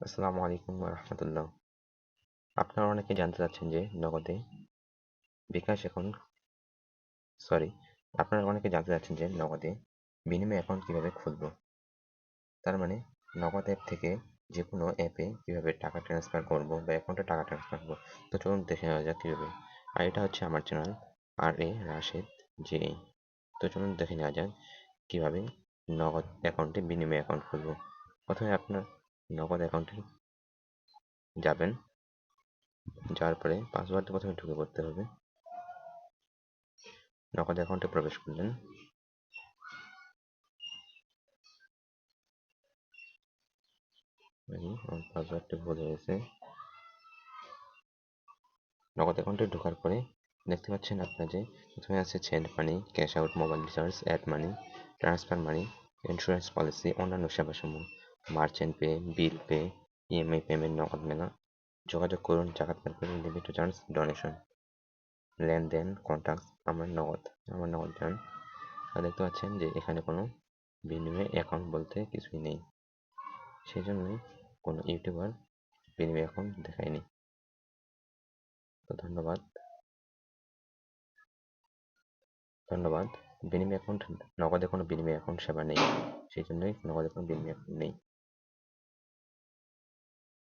আসসালামু আলাইকুম রহমতুল্লাহ আপনারা অনেকে জানতে চাচ্ছেন যে নগদে বিকাশ এখন সরি আপনারা অনেকে জানতে চাচ্ছেন যে নগদে বিনিময় অ্যাকাউন্ট কীভাবে খুলব? তার মানে নগদ অ্যাপ থেকে যে কোনো অ্যাপে কীভাবে টাকা ট্রান্সফার করব বা অ্যাকাউন্টে টাকা ট্রান্সফার করব? তো চলুন দেখে নেওয়া যাক কীভাবে। আর এটা হচ্ছে আমার channel R A Rashed J তো চলুন দেখে নেওয়া যাক কীভাবে নগদ অ্যাকাউন্টে বিনিময় অ্যাকাউন্ট খুলব। প্রথমে আপনার নগদ অ্যাকাউন্টে যাবেন। যাওয়ার পরে পাসওয়ার্ড প্রথমে ঢুকে পড়তে হবে। নগদ অ্যাকাউন্টে প্রবেশ করলেন। পাসওয়ার্ডটি ভুল হয়েছে নগদ অ্যাকাউন্টে ঢোকার পরে দেখতে পাচ্ছেন আপনার যে প্রথমে আছে send money, cash out, mobile recharge, add money, transfer money, insurance policy, অন্যান্য সেবাসমূহ। Merchant pay, bill pay, EMI payment, Nagad মেলা, যোগাযোগ করুন জাকাত করুন লিমিট চার্জ ডোনেশন, লেনদেন কন্ট্যাক্ট আমার নগদ আমার নগদ আর দেখতে পাচ্ছেন যে এখানে কোনো বিনিময় অ্যাকাউন্ট বলতে কিছুই নেই। সেই জন্যই কোনো ইউটিউবার বিনিময় অ্যাকাউন্ট দেখায়নি। তো ধন্যবাদ। ধন্যবাদ। বিনিময় অ্যাকাউন্ট নগদে কোনো বিনিময় অ্যাকাউন্ট সেবা নেই। সেই জন্যই নগদে কোনো বিনিময় অ্যাকাউন্ট নেই।